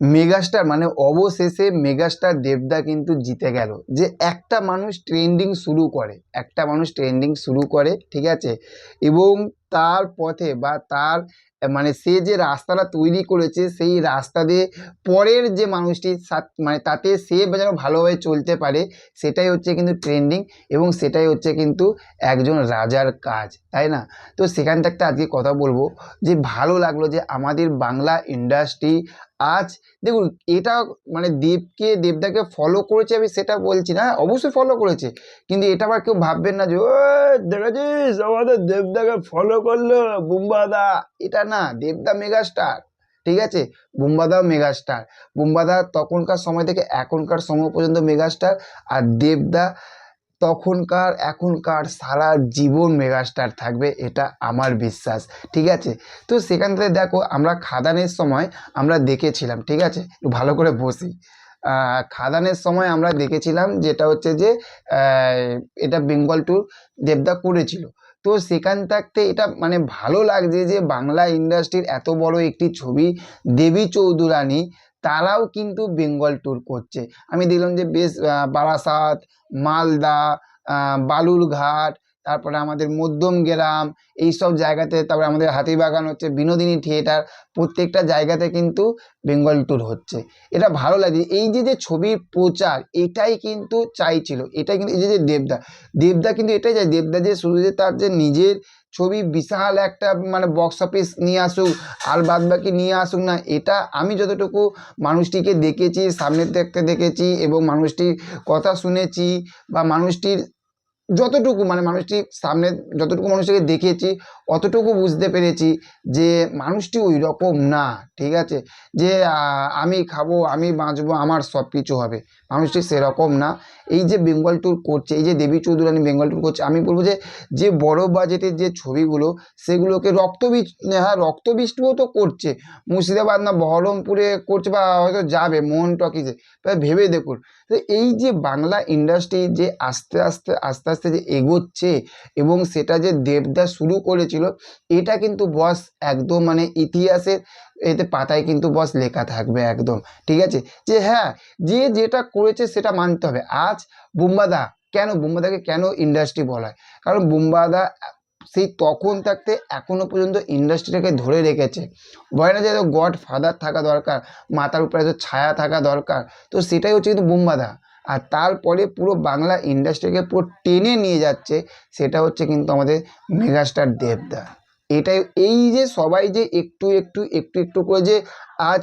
Megastar মানে অবশেষে megastar দেবদা কিন্তু জিতে গেল। যে একটা মানুষ ট্রেন্ডিং শুরু করে, একটা মানুষ ট্রেন্ডিং শুরু করে, ঠিক আছে? এবং তার পথে বা তার মানে সে যে রাস্তাটা তৈরি করেছে, সেই রাস্তা দিয়ে পরের যে মানুষটি মানে তাতে সে যেন ভালোভাবে চলতে পারে, সেটাই হচ্ছে কিন্তু ট্রেন্ডিং এবং সেটাই হচ্ছে কিন্তু একজন রাজার কাজ, তাই না? তো সেখান থেকে আজকে কথা বলব যে ভালো লাগল যে আমাদের বাংলা ইন্ডাস্ট্রি আজ দেখুন এটা মানে দেবকে দেবদাকে ফলো করেছে আমি সেটা বলছি না হ্যাঁ, অবশ্যই ফলো করেছে। কিন্তু এটা আবার কেউ ভাববেন না যে ও দেখেছিস আমাদের দেবদাকে ফলো করল বুম্বাদা। এটা না দেবদা মেগাস্টার ঠিক আছে? বুম্বাদাও মেগাস্টার বুম্বাদা তখনকার সময় থেকে এখনকার সময় পর্যন্ত মেগাস্টার আর দেবদা তখনকার, এখনকার সারা জীবন মেগাস্টার থাকবে এটা আমার বিশ্বাস, ঠিক আছে? তো সেখান থেকে দেখো আমরা খাদানের সময় আমরা দেখেছিলাম, ঠিক আছে? ভালো করে বসি। খাদানের সময় আমরা দেখেছিলাম যেটা হচ্ছে যে এটা বেঙ্গল ট্যুর দেবদা করেছিল। তো সেখান থাকতে এটা মানে ভালো লাগছে যে বাংলা ইন্ডাস্ট্রির এত বড় একটি ছবি দেবী চৌধুরানী তারাও কিন্তু বেঙ্গল ট্যুর করছে। আমি দেখলাম যে বেশ বারাসাত মালদা বালুরঘাট তারপরে আমাদের মধ্যম গ্রাম এই সব জায়গাতে তারপরে আমাদের হাতিবাগান হচ্ছে, বিনোদিনী থিয়েটার, প্রত্যেকটা জায়গাতে কিন্তু বেঙ্গল ট্যুর হচ্ছে। এটা ভালো লাগে। এই যে যে ছবির প্রচার, এটাই কিন্তু চাইছিল। এটাই কিন্তু, এই যে দেবদা দেবদা কিন্তু এটাই চাই দেবদা যে শুধু যে তার যে নিজের ছবি বিশাল একটা মানে বক্স অফিস নিয়ে আসুক, আর বাদ বাকি নিয়ে আসুক না, এটা আমি যতটুকু মানুষটিকে দেখেছি, সামনে থেকে দেখেছি এবং মানুষটির কথা শুনেছি বা মানুষটির যতটুকু মানে মানুষটি সামনে যতটুকু মানুষটিকে দেখেছি, অতটুকু বুঝতে পেরেছি যে মানুষটি ওই রকম না, ঠিক আছে? যে আমি খাব, আমি বাঁচবো, আমার সব কিছু হবে। মানুষটি সেরকম না। এই যে বেঙ্গল ট্যুর করছে, এই যে দেবী চৌধুরানী বেঙ্গল ট্যুর করছে, আমি বলব যে যে বড় বাজেটের যে ছবিগুলো, সেগুলোকে রক্তবীজ হ্যাঁ রক্তবৃষ্টিও তো করছে। মুর্শিদাবাদ না বহরমপুরে করছে বা হয়তো যাবে মোহন টকিজে ভেবে দেখুন। তো এই যে বাংলা ইন্ডাস্ট্রি যে আস্তে আস্তে আস্তে আস্তে যে এগোচ্ছে এবং সেটা যে দেবদা শুরু করেছিল, এটা কিন্তু বস একদম মানে ইতিহাসের এতে পাতায় কিন্তু বস লেখা থাকবে একদম, ঠিক আছে? যে হ্যাঁ যে যেটা করেছে সেটা মানতে হবে। আজ বুম্বাদা কেন, বুম্বাদাকে কেন ইন্ডাস্ট্রি বলা হয়? কারণ বুম্বাদা সেই তখন থাকতে এখনও পর্যন্ত ইন্ডাস্ট্রিটাকে ধরে রেখেছে। বলে না যে গড ফাদার থাকা দরকার মাথার উপরে ছায়া থাকা দরকার, তো সেটাই হচ্ছে কিন্তু বুম্বাদা। আর তারপরে পুরো বাংলা ইন্ডাস্ট্রিকে পুরো টেনে নিয়ে যাচ্ছে, সেটা হচ্ছে কিন্তু আমাদের মেগাস্টার দেবদা। এটাই, এই যে সবাই যে একটু একটু একটু একটু করে যে আজ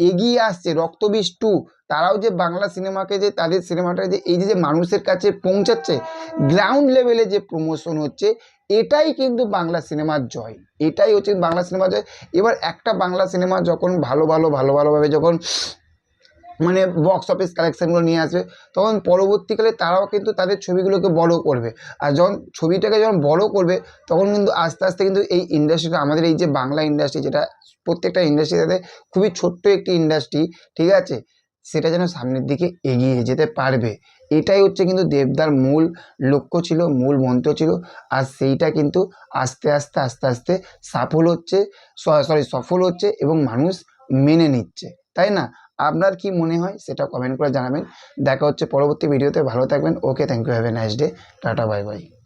এগিয়ে আসছে, রক্তবীজ টু তারাও যে বাংলা সিনেমাকে যে, তাদের সিনেমাটা যে, এই যে মানুষের কাছে পৌঁছাচ্ছে গ্রাউন্ড লেভেলে যে প্রমোশন হচ্ছে, এটাই কিন্তু বাংলা সিনেমার জয়। এটাই হচ্ছে বাংলা সিনেমার জয়। এবার একটা বাংলা সিনেমা যখন ভালো ভালো ভালো ভালোভাবে যখন মানে বক্স অফিস কালেকশানগুলো নিয়ে আসবে। তখন পরবর্তীকালে তারাও কিন্তু তাদের ছবিগুলোকে বড় করবে। আর যখন ছবিটাকে যখন বড় করবে, তখন কিন্তু আস্তে আস্তে কিন্তু এই ইন্ডাস্ট্রিটা আমাদের এই যে বাংলা ইন্ডাস্ট্রি যেটা প্রত্যেকটা ইন্ডাস্ট্রি তাদের খুবই ছোট্ট একটি ইন্ডাস্ট্রি ঠিক আছে? সেটা যেন সামনের দিকে এগিয়ে যেতে পারবে। এটাই হচ্ছে কিন্তু দেবদার মূল লক্ষ্য ছিল, মূল মন্ত্র ছিল। আর সেইটা কিন্তু আস্তে আস্তে আস্তে আস্তে সফল হচ্ছে সরি সফল হচ্ছে এবং মানুষ মেনে নিচ্ছে। তাই না? আপনার কি মনে হয় সেটা কমেন্ট করে জানাবেন। দেখা হচ্ছে পরবর্তী ভিডিওতে ভালো থাকবেন। Okay thank you have a nice day tata bye bye